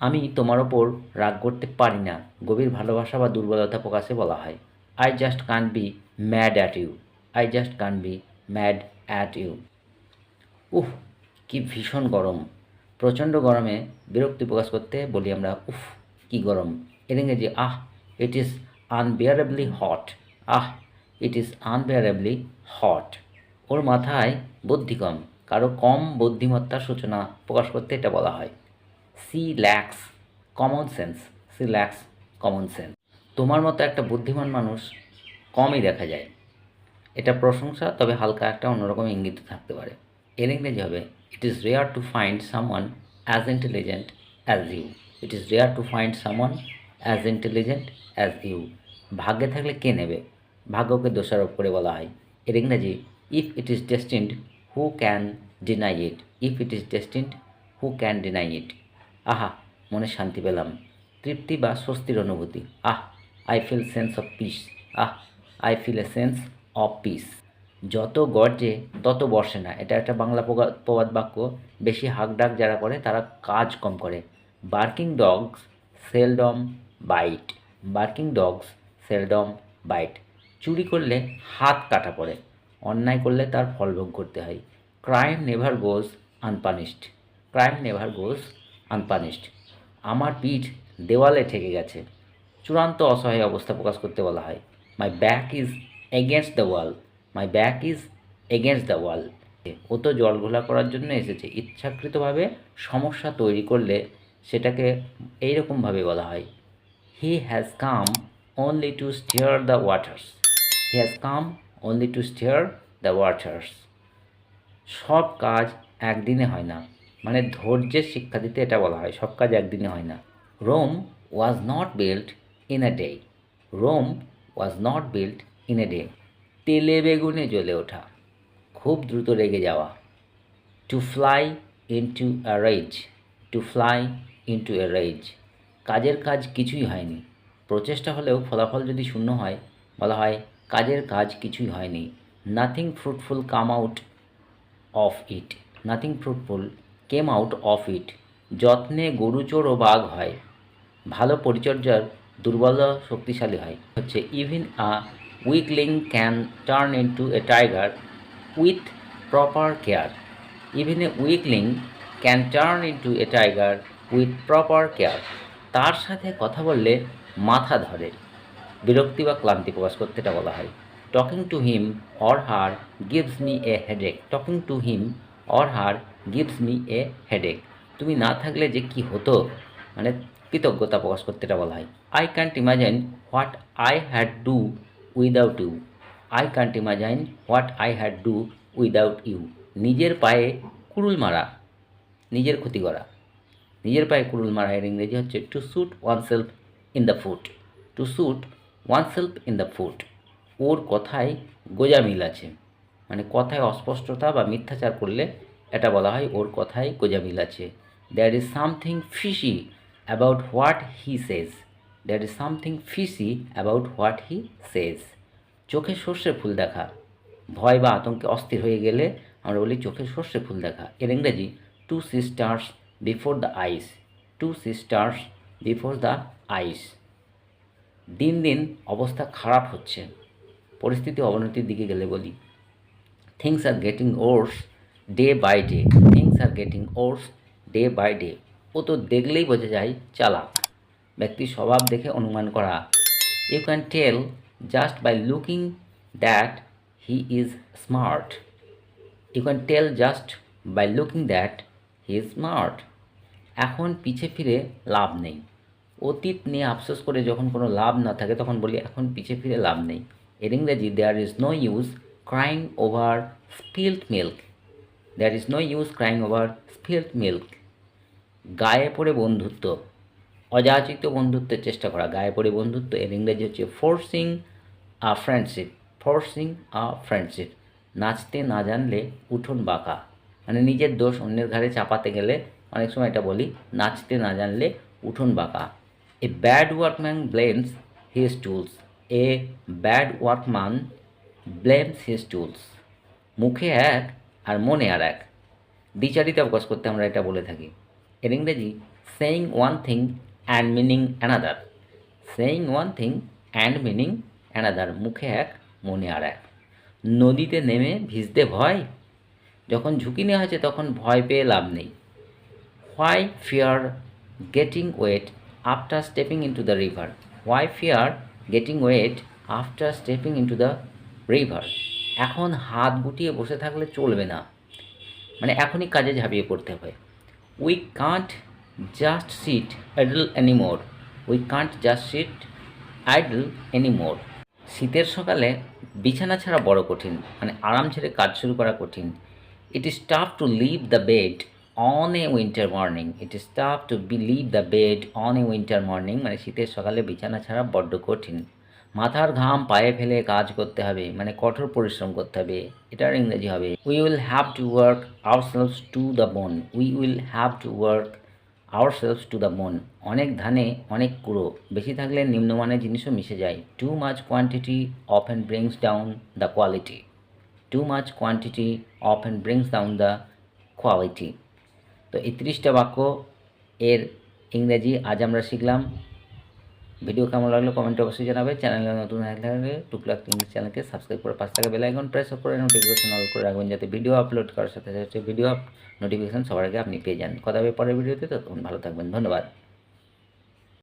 আমি তোমার ওপর রাগ করতে পারি না, গভীর ভালোবাসা বা দুর্বলতা প্রকাশে বলা হয়। I just can be mad at you I just can be mad at you উফ, কি ভীষণ গরম। প্রচণ্ড গরমে বিরক্তি প্রকাশ করতে বলি আমরা, উফ, কি গরম। এর ইংরেজি আহ it is unbearably hot ah it is unbearably hot ওর মাথায় বুদ্ধি কম, কারও কম বুদ্ধিমত্তার সূচনা প্রকাশ করতে এটা বলা হয়। She lacks common sense she lacks common sense তোমার মতো একটা বুদ্ধিমান মানুষ কমই দেখা যায়। এটা প্রশংসা, তবে হালকা একটা অন্যরকম ইঙ্গিত থাকতে পারে। এর ইংরেজি হবে it is rare to find someone as intelligent as you it is rare to find someone as intelligent as you ভাগ্যে থাকলে কে নেবে? ভাগ্যকে দোষারোপ করে বলা হয়। এর ইংরেজি if it is destined who can deny it if it is destined who can deny it আহা, মনে শান্তি পেলাম। তৃপ্তি বা স্বস্তির অনুভূতি। আহ I feel sense of peace ah I feel a sense of peace যত গর্জে, তত বর্ষে না। এটা একটা বাংলা প্রবা- প্রবাদ বাক্য। বেশি হাঁকডাক যারা করে, তারা কাজ কম করে। Barking dogs seldom bite barking dogs seldom bite চুরি করলে হাত কাটা পড়ে। অন্যায় করলে তার ফল ভোগ করতে হয়। Crime never goes unpunished crime never goes unpunished. আমার পিঠ দেওয়ালে ঠেকে গেছে। চূড়ান্ত অসহায় অবস্থা প্রকাশ করতে বলা হয়। My back is against the wall my back is against the wall ও তো জল ঘোলা করার জন্য এসেছে। ইচ্ছাকৃতভাবে সমস্যা তৈরি করলে সেটাকে এইরকমভাবে বলা হয়। He has come only to steer the waters he has come only to steer the waters সব কাজ একদিনে হয় না। মানে ধৈর্যের শিক্ষা দিতে এটা বলা হয়। সব কাজ একদিনে হয় না। Rome was not built in a day Rome was not built in a day তেলে বেগুনে জ্বলে ওঠা। খুব দ্রুত রেগে যাওয়া। To fly into a rage to fly into a rage কাজের কাজ কিছুই হয়নি। প্রচেষ্টা হলেও ফলাফল যদি শূন্য হয়, বলা হয় কাজের কাজ কিছুই হয়নি। Nothing fruitful come out of it nothing fruitful came out of it যত্নে গরুচোর ও বাঘ হয়। ভালো পরিচর্যার দুর্বল শক্তিশালী হয়। হচ্ছে even a weakling can turn into a tiger with proper care even a weakling can turn into a tiger with proper care তার সাথে কথা বললে মাথা ধরে। বিরক্তি বা ক্লান্তি প্রকাশ করতে এটা বলা হয়। Talking to him or her gives me a headache talking to him or her gives me a headache তুমি না থাকলে যে কি হতো? মানে কৃতজ্ঞতা প্রকাশ করতে এটা বলা হয়। I can't imagine what I had do without you I can't imagine what I had do without you নিজের পায়ে কুড়ুল মারা। নিজের ক্ষতি করা। নিজের পায়ে কুড়ুল মারা এর ইংরেজি হচ্ছে to suit oneself in the foot to suit oneself in the foot ওর কথায় গোজামিল আছে। মানে কথায় অস্পষ্টতা বা মিথ্যাচার করলে এটা বলা হয় ওর কথায় গোজামিল আছে। There is something fishy about what he says there is something fishy about what he says চোখে সর্ষে ফুল দেখা। ভয় বা আতঙ্কে অস্থির হয়ে গেলে আমরা বলি চোখে সর্ষে ফুল দেখা। এর ইংরেজি to see stars before the eyes to see stars before the eyes দিন দিন অবস্থা খারাপ হচ্ছে। পরিস্থিতি অবনতির দিকে গেলে বলি। Things are getting worse day by day things are getting worse day by day ও তো দেখলেই বোঝা যায় চালাক। ব্যক্তির স্বভাব দেখে অনুমান করা। You can tell just by looking that he is smart you can tell just by looking that he is smart এখন পিছে ফিরে লাভ নেই। অতীত নিয়ে আফসোস করে যখন কোনো লাভ না থাকে তখন বলি, এখন পিছে ফিরে লাভ নেই। এর ইংরেজি there is no use crying over spilled milk there is no use crying over spilled milk গায়ে পড়ে বন্ধুত্ব। অযাচিত বন্ধুত্বের চেষ্টা করা। গায়ে পড়ে বন্ধুত্ব এর ইংরেজি হচ্ছে forcing a friendship forcing a friendship নাচতে না জানলে উঠোন বাঁকা। মানে নিজের দোষ অন্যের ঘাড়ে চাপাতে গেলে অনেক সময় এটা বলি, নাচতে না জানলে উঠোন বাঁকা। A bad workman blames his tools a bad workman blames his tools মুখে এক আর মনে আর এক। দ্বিচারিতা প্রকাশ করতে আমরা এটা বলে থাকি। এর ইংরেজি saying one thing and meaning another saying one thing and meaning another মুখে এক, মনে আর এক। নদীতে নেমে ভিজতে ভয়? যখন ঝুঁকি নেওয়া হয়েছে, তখন ভয় পেয়ে লাভ নেই। Why fear getting wet after stepping into the river why fear getting wet after stepping into the river এখন হাত গুটিয়ে বসে থাকলে চলবে না। মানে এখনই কাজে ঝাঁপিয়ে পড়তে হবে we can't just sit idle anymore we can't just sit idle anymore শীতের সকালে বিছানা ছাড়া বড় কঠিন মানে আরাম ছেড়ে কাজ শুরু করা কঠিন। It is tough to leave the bed on a winter morning it is tough to be leave the bed on a winter morning মানে শীতের সকালে বিছানা ছাড়া বড্ড কঠিন। মাথার ঘাম পায়ে ফেলে কাজ করতে হবে মানে কঠোর পরিশ্রম করতে হবে, এটার ইংরেজি হবে we will have to work ourselves to the bone we will have to work ourselves to the bone অনেক ধানে অনেক কুড়ো, বেশি থাকলে নিম্নমানের জিনিসও মিশে যায়। Too much quantity of and brings down the quality too much quantity of and brings down the quality তো এই তিরিশটা বাক্য এর ইংরেজি আজ আমরা শিখলাম। ভিডিও কেমন লাগল কমেন্টে অবশ্যই জানাবে। চ্যানেলে নতুন হয়ে থাকলে টুকলাক ইংলিশ চ্যানেলকে সাবস্ক্রাইব করে পাঁচ টাকা বেল আইকন প্রেস করে নোটিফিকেশন অল করে রাখবেন যাতে ভিডিও আপলোড করার সাথে সাথে ভিডিও নোটিফিকেশন সবার আগে আপনি পেয়ে যান। কথা হবে পরের ভিডিওতে তখন ভালো থাকবেন। ধন্যবাদ।